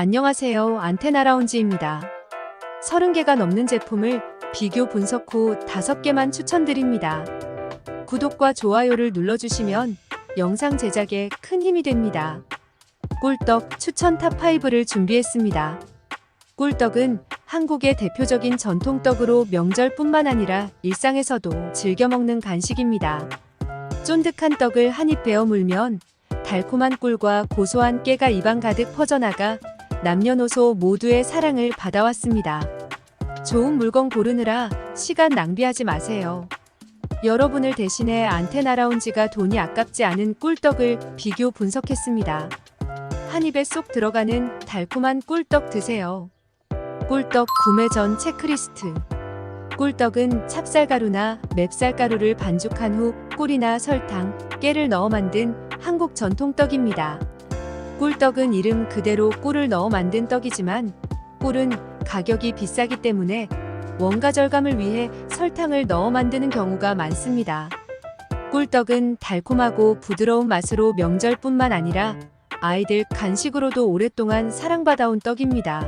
안녕하세요. 안테나 라운지입니다. 30개가 넘는 제품을 비교 분석 후 5개만 추천드립니다. 구독과 좋아요를 눌러주시면 영상 제작에 큰 힘이 됩니다. 꿀떡 추천 탑5를 준비했습니다. 꿀떡은 한국의 대표적인 전통떡으로 명절뿐만 아니라 일상에서도 즐겨 먹는 간식입니다. 쫀득한 떡을 한 입 베어 물면 달콤한 꿀과 고소한 깨가 입안 가득 퍼져나가 남녀노소 모두의 사랑을 받아왔습니다. 좋은 물건 고르느라 시간 낭비하지 마세요. 여러분을 대신해 안테나 라운지가 돈이 아깝지 않은 꿀떡을 비교 분석했습니다. 한 입에 쏙 들어가는 달콤한 꿀떡 드세요. 꿀떡 구매 전 체크리스트. 꿀떡은 찹쌀가루나 맵쌀가루를 반죽한 후 꿀이나 설탕, 깨를 넣어 만든 한국 전통떡입니다. 꿀떡은 이름 그대로 꿀을 넣어 만든 떡이지만 꿀은 가격이 비싸기 때문에 원가 절감을 위해 설탕을 넣어 만드는 경우가 많습니다. 꿀떡은 달콤하고 부드러운 맛으로 명절뿐만 아니라 아이들 간식으로도 오랫동안 사랑받아온 떡입니다.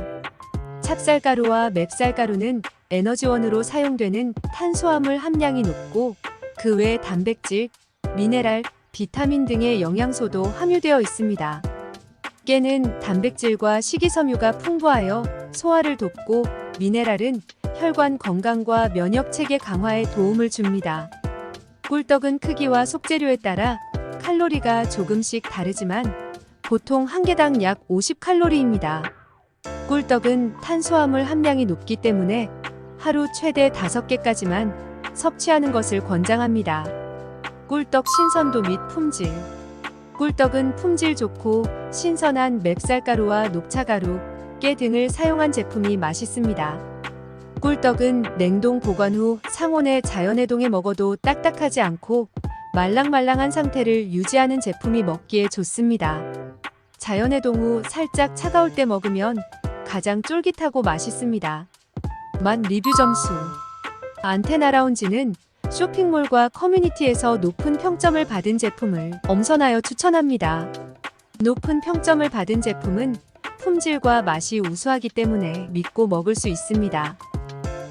찹쌀가루와 맵쌀가루는 에너지원으로 사용되는 탄수화물 함량이 높고 그 외 단백질, 미네랄, 비타민 등의 영양소도 함유되어 있습니다. 깨는 단백질과 식이섬유가 풍부하여 소화를 돕고 미네랄은 혈관 건강과 면역 체계 강화에 도움을 줍니다. 꿀떡은 크기와 속재료에 따라 칼로리가 조금씩 다르지만 보통 한 개당 약 50칼로리입니다. 꿀떡은 탄수화물 함량이 높기 때문에 하루 최대 5개까지만 섭취하는 것을 권장합니다. 꿀떡 신선도 및 품질 꿀떡은 품질 좋고 신선한 맵쌀가루와 녹차가루, 깨 등을 사용한 제품이 맛있습니다. 꿀떡은 냉동 보관 후 상온에 자연해동해 먹어도 딱딱하지 않고 말랑말랑한 상태를 유지하는 제품이 먹기에 좋습니다. 자연해동 후 살짝 차가울 때 먹으면 가장 쫄깃하고 맛있습니다. 맛 리뷰 점수 안테나라운지는 쇼핑몰과 커뮤니티에서 높은 평점을 받은 제품을 엄선하여 추천합니다. 높은 평점을 받은 제품은 품질과 맛이 우수하기 때문에 믿고 먹을 수 있습니다.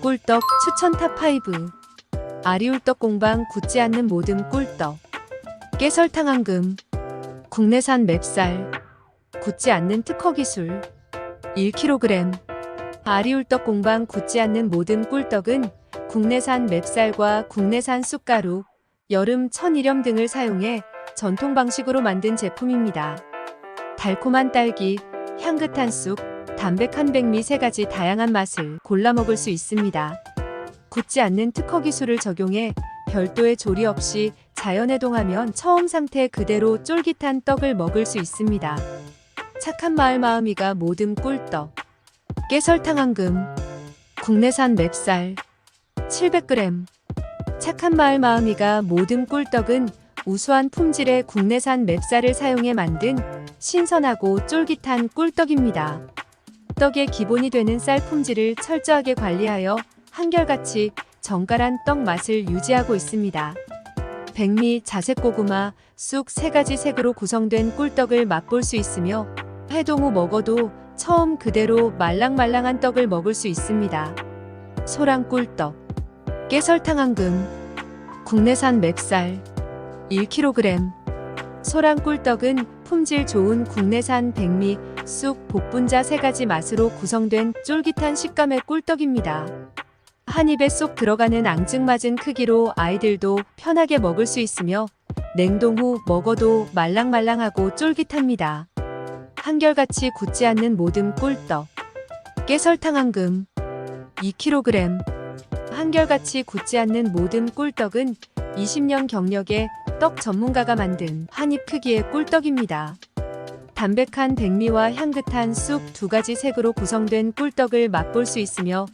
꿀떡 추천 탑5 아리울떡 공방 굳지 않는 모든 꿀떡. 깨설탕 앙금. 국내산 맵쌀 굳지 않는 특허 기술. 1kg 아리울떡 공방 굳지 않는 모든 꿀떡은 국내산 맵쌀과 국내산 쑥가루, 여름 천일염 등을 사용해 전통 방식으로 만든 제품입니다. 달콤한 딸기, 향긋한 쑥, 담백한 백미 세 가지 다양한 맛을 골라 먹을 수 있습니다. 굳지 않는 특허 기술을 적용해 별도의 조리 없이 자연해동하면 처음 상태 그대로 쫄깃한 떡을 먹을 수 있습니다. 착한 마을 마음이가 모든 꿀떡. 깨설탕 앙금. 국내산 맵쌀. 700g. 착한 마을 마음이가 모든 꿀떡은 우수한 품질의 국내산 맵쌀을 사용해 만든 신선하고 쫄깃한 꿀떡입니다. 떡의 기본이 되는 쌀 품질을 철저하게 관리하여 한결같이 정갈한 떡 맛을 유지하고 있습니다. 백미, 자색 고구마, 쑥 세 가지 색으로 구성된 꿀떡을 맛볼 수 있으며 해동 후 먹어도 처음 그대로 말랑말랑한 떡을 먹을 수 있습니다. 소랑 꿀떡, 깨 설탕 앙금, 국내산 맵쌀, 1kg. 소랑 꿀떡은 품질 좋은 국내산 백미, 쑥, 복분자 세 가지 맛으로 구성된 쫄깃한 식감의 꿀떡입니다. 한 입에 쏙 들어가는 앙증맞은 크기로 아이들도 편하게 먹을 수 있으며 냉동 후 먹어도 말랑말랑하고 쫄깃합니다. 한결같이 굳지 않는 모든 꿀떡. 깨설탕 앙금 2kg. 한결같이 굳지 않는 모든 꿀떡은 20년 경력의 떡 전문가가 만든 한입 크기의 꿀떡입니다. 담백한 백미와 향긋한 쑥 두 가지 색으로 구성된 꿀떡을 맛볼 수 있으며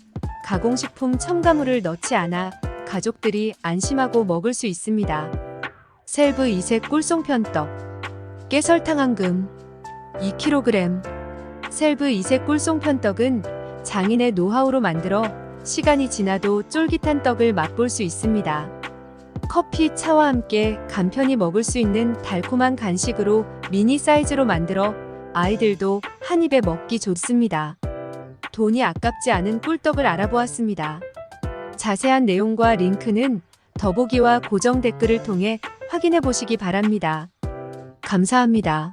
가공식품 첨가물을 넣지 않아 가족들이 안심하고 먹을 수 있습니다. 셀브 이색 꿀송편떡 깨설탕 앙금 2kg 셀브 이색 꿀송편떡은 장인의 노하우로 만들어 시간이 지나도 쫄깃한 떡을 맛볼 수 있습니다. 커피, 차와 함께 간편히 먹을 수 있는 달콤한 간식으로 미니 사이즈로 만들어 아이들도 한 입에 먹기 좋습니다. 돈이 아깝지 않은 꿀떡을 알아보았습니다. 자세한 내용과 링크는 더보기와 고정 댓글을 통해 확인해 보시기 바랍니다. 감사합니다.